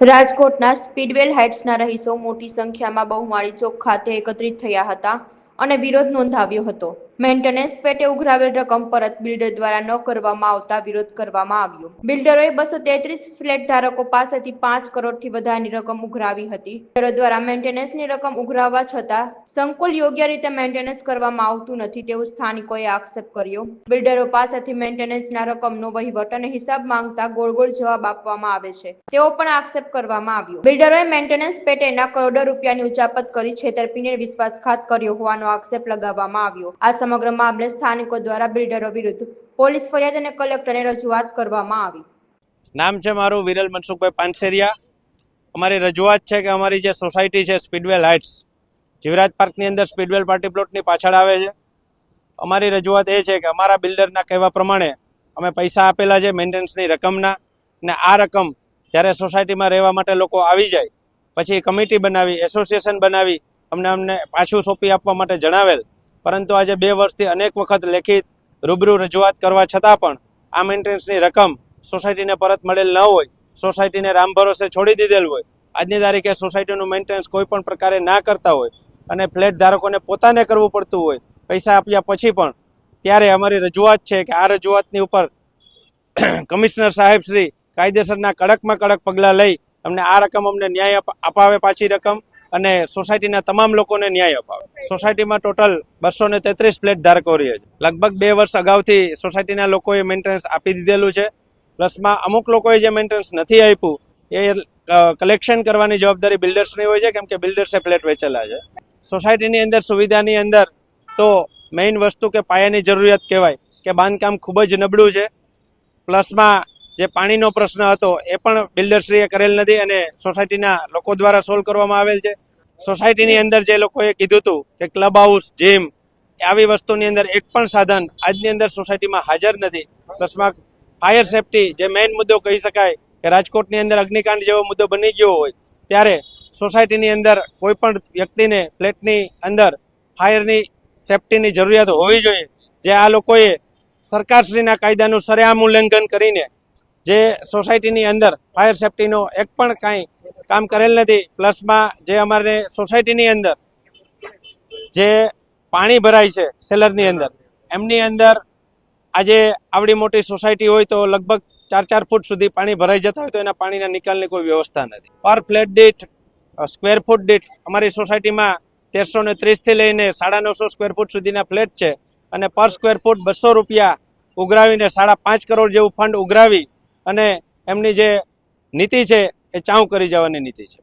રાજકોટના સ્પીડવેલ હાઇટ્સના રહીશો મોટી સંખ્યામાં બહુમાળી ચોક ખાતે એકત્રિત થયા હતા અને વિરોધ નોંધાવ્યો હતો. મેન્ટેનન્સ પેટે ઉઘરાવેલ રકમ પરત બિલ્ડર દ્વારા ન કરવામાં આવતા વિરોધ કરવામાં આવ્યો. બિલ્ડરોએ બસો તેત્રીસ ફ્લેટ ધારકો પાસેથી પાંચ કરોડથી વધારાની રકમ ઉઘરાવી હતી. દ્વારા મેન્ટેનન્સની રકમ ઉઘરાવવા છતાં સંકુલ યોગ્ય રીતે મેન્ટેનન્સ કરવામાં આવતું નથી તેવું સ્થાનિકોએ આક્ષેપ કર્યો. બિલ્ડરો પાસેથી મેન્ટેનન્સના રકમનો વહીવટ અને હિસાબ માંગતા ગોળ ગોળ જવાબ આપવામાં આવે છે. તેવો પણ આક્ષેપ કરવામાં આવ્યો. બિલ્ડરોએ મેન્ટેનન્સ પેટેના કરોડો રૂપિયાની ઉચાપત કરી છેતરપિંડીને વિશ્વાસઘાત કર્યો હોવાનો આક્ષેપ લગાવવામાં આવ્યો. આ સમગ્ર મામલે સ્થાનિકો દ્વારા બિલ્ડરો વિરુદ્ધ પોલીસ ફરિયાદ અને કલેક્ટરને રજૂઆત કરવામાં આવી. નામ છે મારું વિરલ મનસુખભાઈ પાનસેરિયા. અમારી રજૂઆત છે કે અમારી જે સોસાયટી છે સ્પીડવેલ હાઇટ્સ, જીવરાજ પાર્કની અંદર સ્પીડવેલ પાર્ટી પ્લોટની પાછળ આવે છે. અમારી રજૂઆત એ છે કે અમારા બિલ્ડરના કહેવા પ્રમાણે અમે પૈસા આપેલા છે મેન્ટેનન્સની રકમના ને આ રકમ જ્યારે સોસાયટીમાં રહેવા માટે લોકો આવી જાય, પછી કમિટી બનાવી, એસોસિએશન બનાવી, અમને અમને પાછું સોંપી આપવા માટે જણાવેલ. પરંતુ આજે બે વર્ષથી અનેક વખત લેખિત રૂબરૂ રજૂઆત કરવા છતાં પણ આ મેન્ટેનન્સની રકમ સોસાયટીને પરત મળેલ ન હોય, સોસાયટીને રામ ભરોસે છોડી દીધેલ હોય, આજની તારીખે સોસાયટીનું મેન્ટેનન્સ કોઈ પણ પ્રકારે ના કરતા હોય અને ફ્લેટ ધારકોને પોતાને કરવું પડતું હોય, પૈસા આપ્યા પછી પણ ત્યારે અમારી રજૂઆત છે કે આ રજૂઆતની ઉપર કમિશનર સાહેબ શ્રી કાયદેસરના કડકમાં કડક પગલાં લઈ અમને આ રકમ અમને ન્યાય અપાવે પાછી રકમ. અને સોસાયટીના તમામ લોકોને ન્યાય અપાવે. સોસાયટીમાં ટોટલ બસો ને તેત્રીસ ફ્લેટ ધારકો રહે છે. લગભગ બે વર્ષ અગાઉથી સોસાયટીના લોકોએ મેન્ટેનન્સ આપી દીધેલું છે. પ્લસમાં અમુક લોકોએ જે મેન્ટેનન્સ નથી આપ્યું, એ કલેક્શન કરવાની જવાબદારી બિલ્ડર્સની હોય છે, કેમ કે બિલ્ડર્સે ફ્લેટ વેચેલા છે. સોસાયટીની અંદર સુવિધાની અંદર તો મેઇન વસ્તુ કે પાયાની જરૂરિયાત કહેવાય કે બાંધકામ ખૂબ જ નબળું છે. પ્લસમાં જે પાણીનો પ્રશ્ન હતો, એ પણ બિલ્ડરશ્રીએ કરેલ નથી અને સોસાયટીના લોકો દ્વારા સોલ્વ કરવામાં આવેલ છે. સોસાયટીની અંદર જે લોકોએ કીધું હતું કે ક્લબ હાઉસ જીમ આવી વસ્તુની અંદર એક પણ સાધન આજની અંદર સોસાયટીમાં હાજર નથી. પ્લસમાં ફાયર સેફટી જે મેઇન મુદ્દો કહી શકાય કે રાજકોટની અંદર અગ્નિકાંડ જેવો મુદ્દો બની ગયો હોય, ત્યારે સોસાયટીની અંદર કોઈ પણ વ્યક્તિને ફ્લેટની અંદર ફાયરની સેફટીની જરૂરિયાત હોવી જોઈએ. જે આ લોકોએ સરકારશ્રીના કાયદાનું સરેઆમ ઉલ્લંઘન કરીને જે સોસાયટીની અંદર ફાયર સેફટીનો એક પણ કાંઈ કામ કરેલ નથી. પ્લસમાં જે અમારે સોસાયટીની અંદર જે પાણી ભરાય છે સેલરની અંદર, એમની અંદર આજે આવડી મોટી સોસાયટી હોય તો લગભગ ચાર ચાર ફૂટ સુધી પાણી ભરાઈ જતા હોય તો એના પાણીના નિકાલની કોઈ વ્યવસ્થા નથી. પર ફ્લેટ દીઠ સ્ક્વેર ફૂટ દીઠ અમારી સોસાયટીમાં તેરસો ને ત્રીસથી લઈને સાડા નવસો સ્ક્વેર ફૂટ સુધીના ફ્લેટ છે અને પર સ્ક્વેર ફૂટ બસો રૂપિયા ઉઘરાવીને સાડા પાંચ કરોડ જેવું ફંડ ઉઘરાવી અને એમની જે નીતિ છે એ ચાઉ કરી જવાની નીતિ છે.